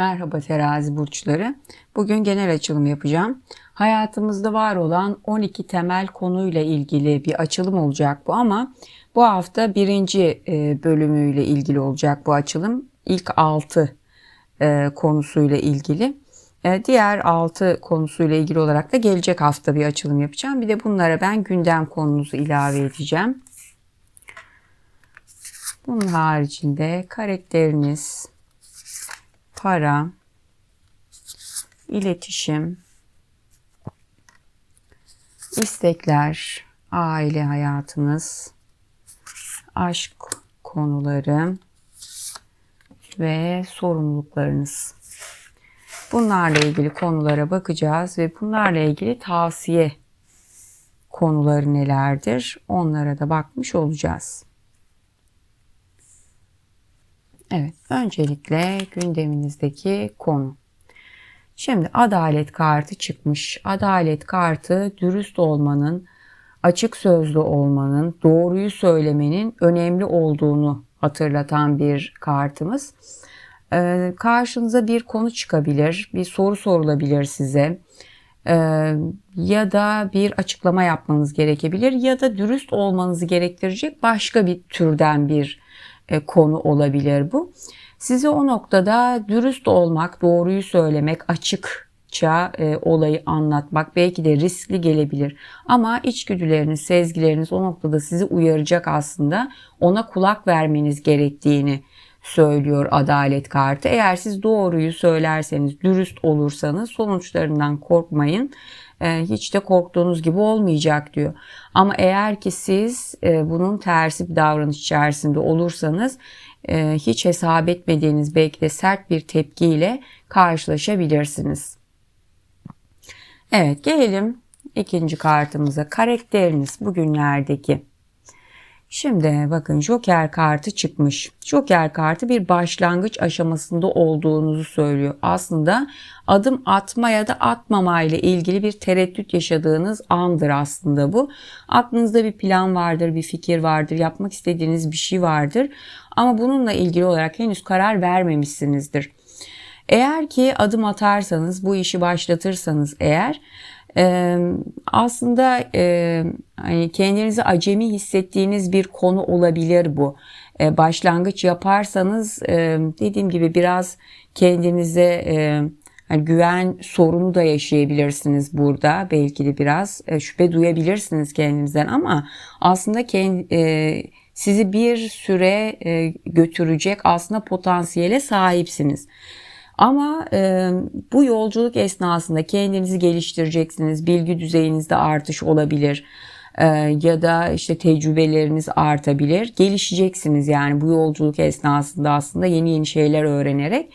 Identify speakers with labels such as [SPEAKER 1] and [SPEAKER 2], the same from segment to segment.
[SPEAKER 1] Merhaba terazi burçları. Bugün genel açılım yapacağım. Hayatımızda var olan 12 temel konuyla ilgili bir açılım olacak bu ama bu hafta birinci e, bölümüyle ilgili olacak bu açılım. İlk 6 e, konusuyla ilgili. E, diğer 6 konusuyla ilgili olarak da gelecek hafta bir açılım yapacağım. Bir de bunlara ben gündem konunuzu ilave edeceğim. Bunun haricinde karakteriniz, para, iletişim, istekler, aile hayatınız, aşk konuları ve sorumluluklarınız. Bunlarla ilgili konulara bakacağız ve bunlarla ilgili tavsiye konuları nelerdir? Onlara da bakmış olacağız. Evet, öncelikle gündeminizdeki konu. Şimdi adalet kartı çıkmış. Adalet kartı dürüst olmanın, açık sözlü olmanın, doğruyu söylemenin önemli olduğunu hatırlatan bir kartımız. Ee, karşınıza bir konu çıkabilir, bir soru sorulabilir size. Ee, ya da bir açıklama yapmanız gerekebilir ya da dürüst olmanızı gerektirecek başka bir türden bir konu olabilir bu. Size o noktada dürüst olmak, doğruyu söylemek, açıkça e, olayı anlatmak belki de riskli gelebilir. Ama içgüdüleriniz, sezgileriniz o noktada sizi uyaracak aslında. Ona kulak vermeniz gerektiğini söylüyor adalet kartı. Eğer siz doğruyu söylerseniz, dürüst olursanız sonuçlarından korkmayın. E, hiç de korktuğunuz gibi olmayacak diyor. Ama eğer ki siz e, bunun tersi bir davranış içerisinde olursanız e, hiç hesap etmediğiniz belki de sert bir tepkiyle karşılaşabilirsiniz. Evet gelelim ikinci kartımıza. Karakteriniz bugünlerdeki. Şimdi bakın Joker kartı çıkmış. Joker kartı bir başlangıç aşamasında olduğunuzu söylüyor. Aslında adım atma ya da atmama ile ilgili bir tereddüt yaşadığınız andır aslında bu. Aklınızda bir plan vardır, bir fikir vardır, yapmak istediğiniz bir şey vardır. Ama bununla ilgili olarak henüz karar vermemişsinizdir. Eğer ki adım atarsanız, bu işi başlatırsanız eğer ee, aslında e, hani kendinizi acemi hissettiğiniz bir konu olabilir bu. Ee, başlangıç yaparsanız e, dediğim gibi biraz kendinize e, hani güven sorunu da yaşayabilirsiniz burada. Belki de biraz e, şüphe duyabilirsiniz kendinizden ama aslında kendi, e, sizi bir süre götürecek aslında potansiyele sahipsiniz. Ama e, bu yolculuk esnasında kendinizi geliştireceksiniz. Bilgi düzeyinizde artış olabilir. E, ya da işte tecrübeleriniz artabilir. Gelişeceksiniz yani bu yolculuk esnasında aslında yeni yeni şeyler öğrenerek.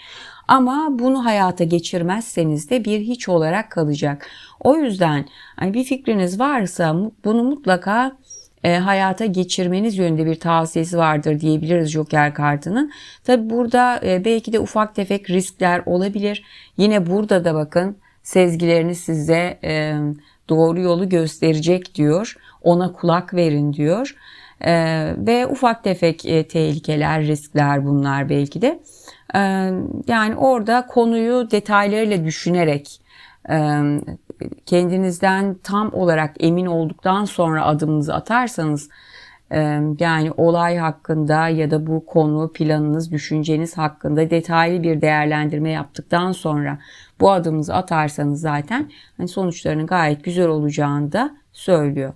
[SPEAKER 1] Ama bunu hayata geçirmezseniz de bir hiç olarak kalacak. O yüzden hani bir fikriniz varsa bunu mutlaka e, hayata geçirmeniz yönünde bir tavsiyesi vardır diyebiliriz Joker kartının. Tabi burada e, belki de ufak tefek riskler olabilir. Yine burada da bakın sezgileriniz size e, doğru yolu gösterecek diyor. Ona kulak verin diyor. E, ve ufak tefek e, tehlikeler, riskler bunlar belki de. E, yani orada konuyu detaylarıyla düşünerek kendinizden tam olarak emin olduktan sonra adımınızı atarsanız yani olay hakkında ya da bu konu planınız, düşünceniz hakkında detaylı bir değerlendirme yaptıktan sonra bu adımınızı atarsanız zaten hani sonuçlarının gayet güzel olacağını da söylüyor.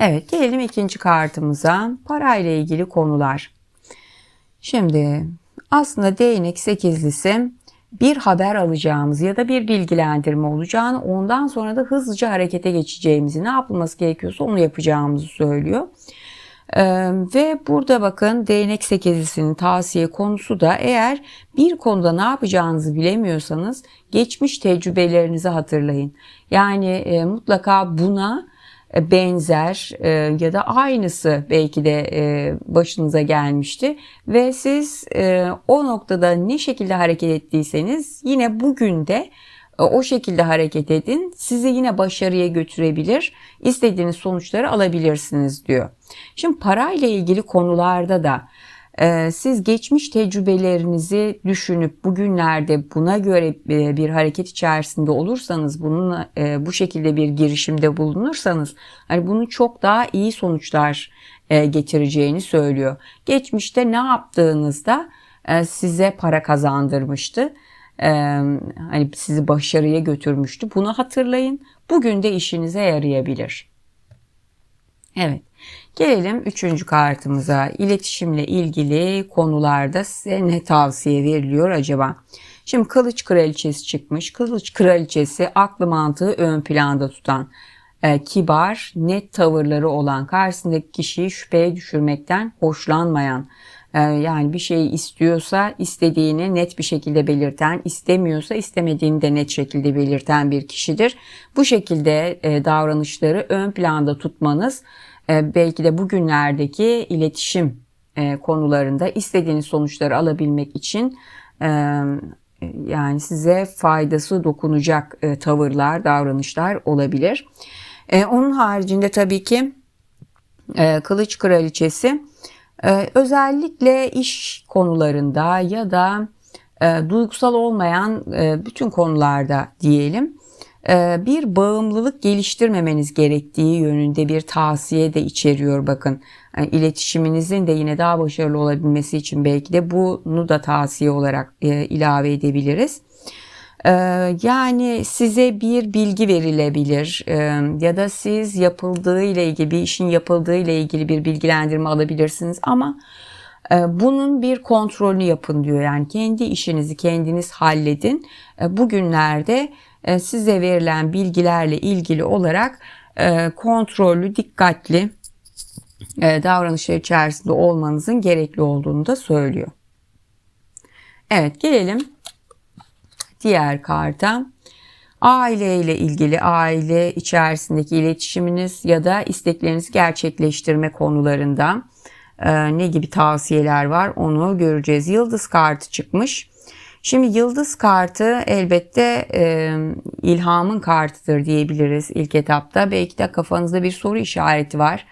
[SPEAKER 1] Evet gelelim ikinci kartımıza. Parayla ilgili konular. Şimdi aslında değnek sekizlisi bir haber alacağımız ya da bir bilgilendirme olacağını ondan sonra da hızlıca harekete geçeceğimizi ne yapılması gerekiyorsa onu yapacağımızı söylüyor. Ee, ve burada bakın değnek sekizlisinin tavsiye konusu da eğer bir konuda ne yapacağınızı bilemiyorsanız geçmiş tecrübelerinizi hatırlayın. Yani e, mutlaka buna benzer e, ya da aynısı belki de e, başınıza gelmişti ve siz o noktada ne şekilde hareket ettiyseniz yine bugün de o şekilde hareket edin. Sizi yine başarıya götürebilir. istediğiniz sonuçları alabilirsiniz diyor. Şimdi parayla ilgili konularda da siz geçmiş tecrübelerinizi düşünüp bugünlerde buna göre e, bir hareket içerisinde olursanız, bununla e, bu şekilde bir girişimde bulunursanız, hani bunun çok daha iyi sonuçlar e, getireceğini söylüyor. Geçmişte ne yaptığınızda size para kazandırmıştı hani sizi başarıya götürmüştü. Bunu hatırlayın. Bugün de işinize yarayabilir. Evet. Gelelim üçüncü kartımıza. İletişimle ilgili konularda size ne tavsiye veriliyor acaba? Şimdi kılıç kraliçesi çıkmış. Kılıç kraliçesi aklı mantığı ön planda tutan, e, kibar, net tavırları olan, karşısındaki kişiyi şüpheye düşürmekten hoşlanmayan, e, yani bir şeyi istiyorsa istediğini net bir şekilde belirten, istemiyorsa istemediğini de net şekilde belirten bir kişidir. Bu şekilde e, davranışları ön planda tutmanız belki de bugünlerdeki iletişim e, konularında istediğiniz sonuçları alabilmek için e, yani size faydası dokunacak tavırlar, davranışlar olabilir. Onun haricinde tabii ki Kılıç Kraliçesi özellikle iş konularında ya da duygusal olmayan bütün konularda diyelim ee, bir bağımlılık geliştirmemeniz gerektiği yönünde bir tavsiye de içeriyor bakın. Yani iletişiminizin de yine daha başarılı olabilmesi için belki de bunu da tavsiye olarak e, ilave edebiliriz. Ee, yani size bir bilgi verilebilir e, ya da siz yapıldığı ile ilgili bir işin yapıldığı ile ilgili bir bilgilendirme alabilirsiniz ama e, bunun bir kontrolünü yapın diyor. Yani kendi işinizi kendiniz halledin. Bugünlerde size verilen bilgilerle ilgili olarak e, kontrollü, dikkatli e, davranışlar içerisinde olmanızın gerekli olduğunu da söylüyor. Evet gelelim diğer karta. Aile ile ilgili aile içerisindeki iletişiminiz ya da isteklerinizi gerçekleştirme konularında ne gibi tavsiyeler var onu göreceğiz. Yıldız kartı çıkmış. Şimdi yıldız kartı elbette e, ilhamın kartıdır diyebiliriz ilk etapta. Belki de kafanızda bir soru işareti var.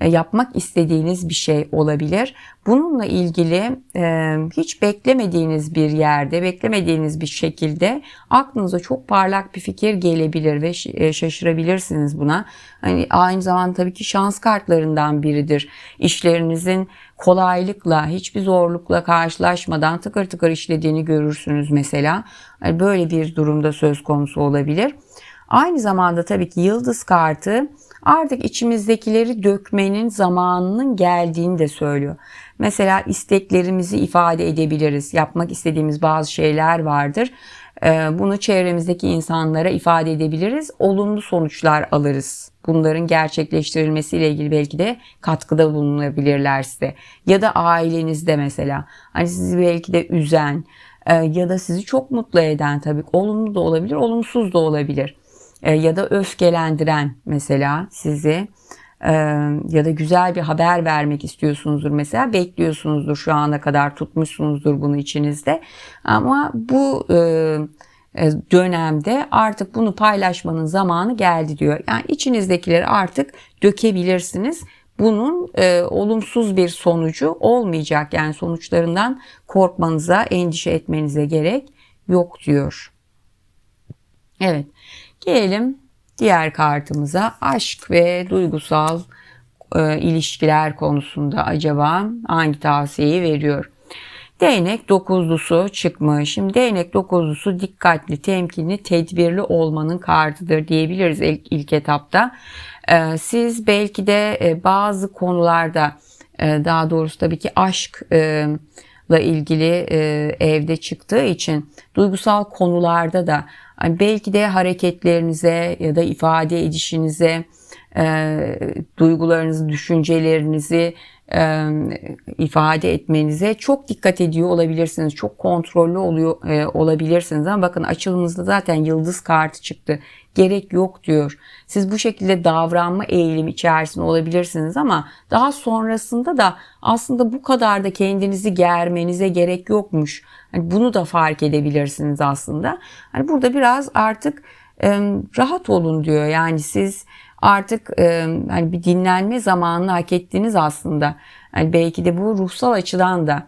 [SPEAKER 1] E, yapmak istediğiniz bir şey olabilir. Bununla ilgili e, hiç beklemediğiniz bir yerde, beklemediğiniz bir şekilde aklınıza çok parlak bir fikir gelebilir ve e, şaşırabilirsiniz buna. Hani aynı zamanda tabii ki şans kartlarından biridir. İşlerinizin kolaylıkla, hiçbir zorlukla karşılaşmadan tıkır tıkır işlediğini görürsünüz mesela. Böyle bir durumda söz konusu olabilir. Aynı zamanda tabii ki yıldız kartı artık içimizdekileri dökmenin zamanının geldiğini de söylüyor. Mesela isteklerimizi ifade edebiliriz. Yapmak istediğimiz bazı şeyler vardır. Ee, bunu çevremizdeki insanlara ifade edebiliriz. Olumlu sonuçlar alırız. Bunların gerçekleştirilmesiyle ilgili belki de katkıda bulunabilirler size. Ya da ailenizde mesela. Hani sizi belki de üzen e, ya da sizi çok mutlu eden tabii olumlu da olabilir, olumsuz da olabilir e, ya da öfkelendiren mesela sizi ya da güzel bir haber vermek istiyorsunuzdur mesela bekliyorsunuzdur şu ana kadar tutmuşsunuzdur bunu içinizde ama bu e, dönemde artık bunu paylaşmanın zamanı geldi diyor. Yani içinizdekileri artık dökebilirsiniz. Bunun e, olumsuz bir sonucu olmayacak. Yani sonuçlarından korkmanıza, endişe etmenize gerek yok diyor. Evet. Gelelim diğer kartımıza aşk ve duygusal e, ilişkiler konusunda acaba hangi tavsiyeyi veriyor? Değnek dokuzlusu çıkmış. Şimdi değnek dokuzlusu dikkatli, temkinli, tedbirli olmanın kartıdır diyebiliriz ilk, ilk etapta. Ee, siz belki de e, bazı konularda e, daha doğrusu tabii ki aşk e, ilgili e, evde çıktığı için duygusal konularda da hani belki de hareketlerinize ya da ifade edişinize e, duygularınızı, düşüncelerinizi e, ifade etmenize çok dikkat ediyor olabilirsiniz. Çok kontrollü oluyor e, olabilirsiniz ama bakın açılımınızda zaten yıldız kartı çıktı. Gerek yok diyor. Siz bu şekilde davranma eğilimi içerisinde olabilirsiniz ama daha sonrasında da aslında bu kadar da kendinizi germenize gerek yokmuş. Hani bunu da fark edebilirsiniz aslında. Hani burada biraz artık e, rahat olun diyor. Yani siz artık e, hani bir dinlenme zamanını hak ettiniz aslında. Yani belki de bu ruhsal açıdan da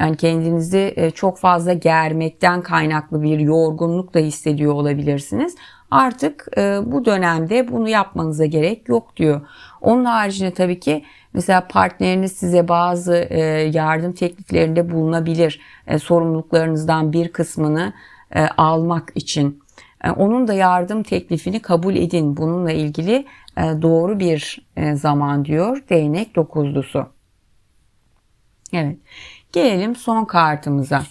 [SPEAKER 1] yani kendinizi e, çok fazla germekten kaynaklı bir yorgunluk da hissediyor olabilirsiniz. Artık e, bu dönemde bunu yapmanıza gerek yok diyor. Onun haricinde tabii ki mesela partneriniz size bazı e, yardım tekliflerinde bulunabilir. Sorumluluklarınızdan bir kısmını almak için. Onun da yardım teklifini kabul edin. Bununla ilgili doğru bir zaman diyor değnek dokuzlusu. Evet. Gelelim son kartımıza.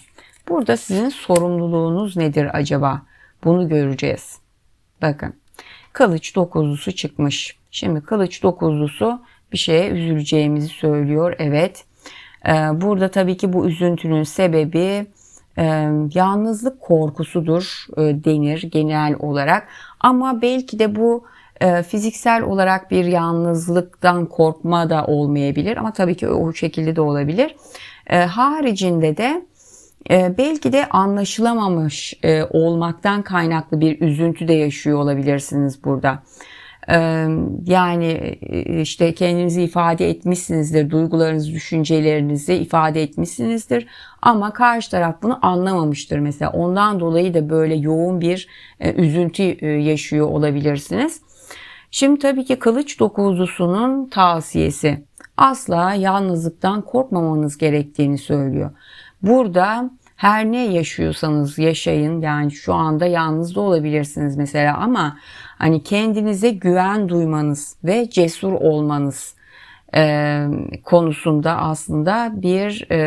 [SPEAKER 1] Burada sizin sorumluluğunuz nedir acaba? Bunu göreceğiz. Bakın. Kılıç dokuzlusu çıkmış. Şimdi kılıç dokuzlusu bir şeye üzüleceğimizi söylüyor. Evet. Ee, burada tabii ki bu üzüntünün sebebi e, yalnızlık korkusudur e, denir genel olarak. Ama belki de bu e, fiziksel olarak bir yalnızlıktan korkma da olmayabilir. Ama tabii ki o şekilde de olabilir. E, haricinde de e, belki de anlaşılamamış e, olmaktan kaynaklı bir üzüntü de yaşıyor olabilirsiniz burada. E, yani e, işte kendinizi ifade etmişsinizdir, duygularınızı, düşüncelerinizi ifade etmişsinizdir ama karşı taraf bunu anlamamıştır mesela. Ondan dolayı da böyle yoğun bir e, üzüntü e, yaşıyor olabilirsiniz. Şimdi tabii ki kılıç dokuzlusunun tavsiyesi asla yalnızlıktan korkmamanız gerektiğini söylüyor. Burada her ne yaşıyorsanız yaşayın yani şu anda yalnız da olabilirsiniz mesela ama hani kendinize güven duymanız ve cesur olmanız e, konusunda aslında bir e,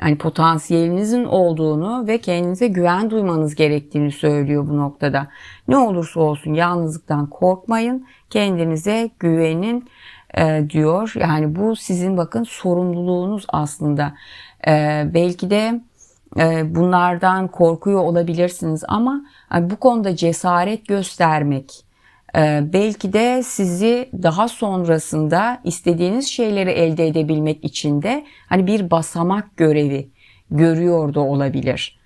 [SPEAKER 1] yani potansiyelinizin olduğunu ve kendinize güven duymanız gerektiğini söylüyor bu noktada. Ne olursa olsun yalnızlıktan korkmayın, kendinize güvenin e, diyor. Yani bu sizin bakın sorumluluğunuz aslında. E, belki de e, bunlardan korkuyor olabilirsiniz ama bu konuda cesaret göstermek belki de sizi daha sonrasında istediğiniz şeyleri elde edebilmek için de hani bir basamak görevi görüyor da olabilir.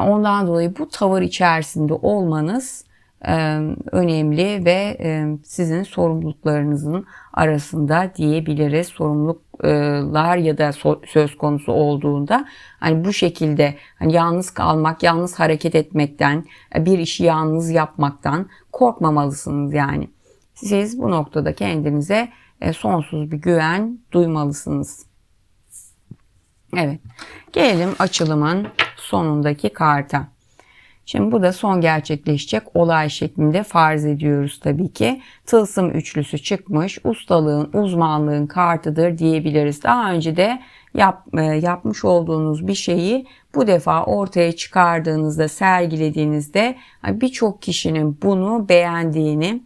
[SPEAKER 1] Ondan dolayı bu tavır içerisinde olmanız önemli ve sizin sorumluluklarınızın arasında diyebiliriz. Sorumluluklar ya da söz konusu olduğunda hani bu şekilde hani yalnız kalmak, yalnız hareket etmekten, bir işi yalnız yapmaktan korkmamalısınız yani. Siz bu noktada kendinize sonsuz bir güven duymalısınız. Evet. Gelelim açılımın sonundaki karta. Şimdi bu da son gerçekleşecek olay şeklinde farz ediyoruz tabii ki. Tılsım üçlüsü çıkmış. Ustalığın, uzmanlığın kartıdır diyebiliriz. Daha önce de yap, e, yapmış olduğunuz bir şeyi bu defa ortaya çıkardığınızda, sergilediğinizde birçok kişinin bunu beğendiğini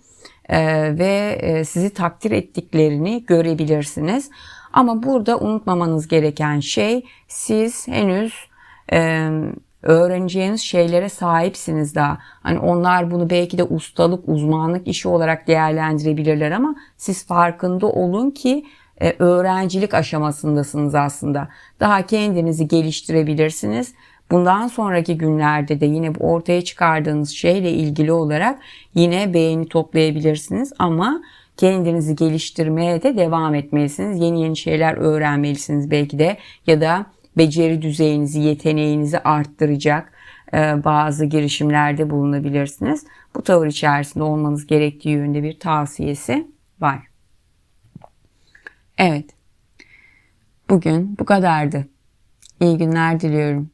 [SPEAKER 1] e, ve e, sizi takdir ettiklerini görebilirsiniz. Ama burada unutmamanız gereken şey siz henüz öğreneceğiniz şeylere sahipsiniz daha. Hani onlar bunu belki de ustalık, uzmanlık işi olarak değerlendirebilirler ama siz farkında olun ki e, öğrencilik aşamasındasınız aslında. Daha kendinizi geliştirebilirsiniz. Bundan sonraki günlerde de yine bu ortaya çıkardığınız şeyle ilgili olarak yine beğeni toplayabilirsiniz ama kendinizi geliştirmeye de devam etmelisiniz. Yeni yeni şeyler öğrenmelisiniz belki de ya da beceri düzeyinizi, yeteneğinizi arttıracak e, bazı girişimlerde bulunabilirsiniz. Bu tavır içerisinde olmanız gerektiği yönde bir tavsiyesi var. Evet. Bugün bu kadardı. İyi günler diliyorum.